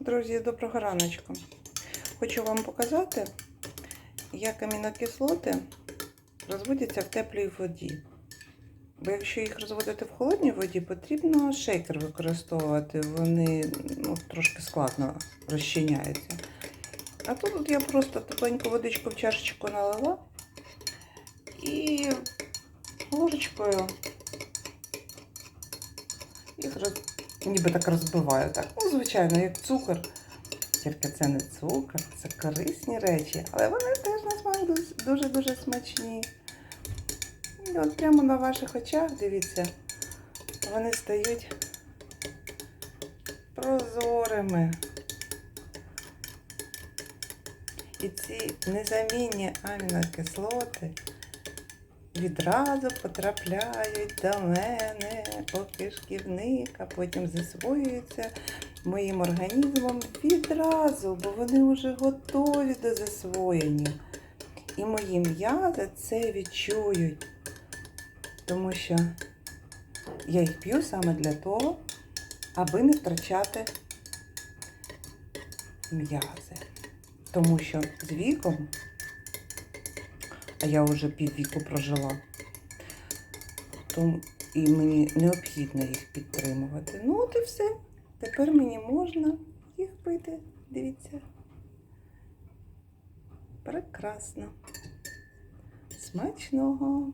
Друзі, доброго раночку. Хочу вам показати, як амінокислоти розводяться в теплій воді. Бо якщо їх розводити в холодній воді, потрібно шейкер використовувати. Вони ну, трошки складно розчиняються. А тут я просто тепленьку водичку в чашечку налила і ложечкою їх роз... ніби так розбиваю. Так. Ну, звичайно, як цукор. Тільки це не цукор, це корисні речі, але вони теж на смак дуже-дуже смачні. І от прямо на ваших очах, дивіться, вони стають прозорими. І ці незамінні амінокислоти відразу потрапляють до мене по кишківник, а потім засвоюються моїм організмом відразу, бо вони вже готові до засвоєння. І мої м'язи це відчують, тому що я їх п'ю саме для того, аби не втрачати м'язи. Тому що з віком, а я вже піввіку прожила, тому і мені необхідно їх підтримувати. Ну от і все. Тепер мені можна їх пити. Дивіться. Прекрасно. Смачного.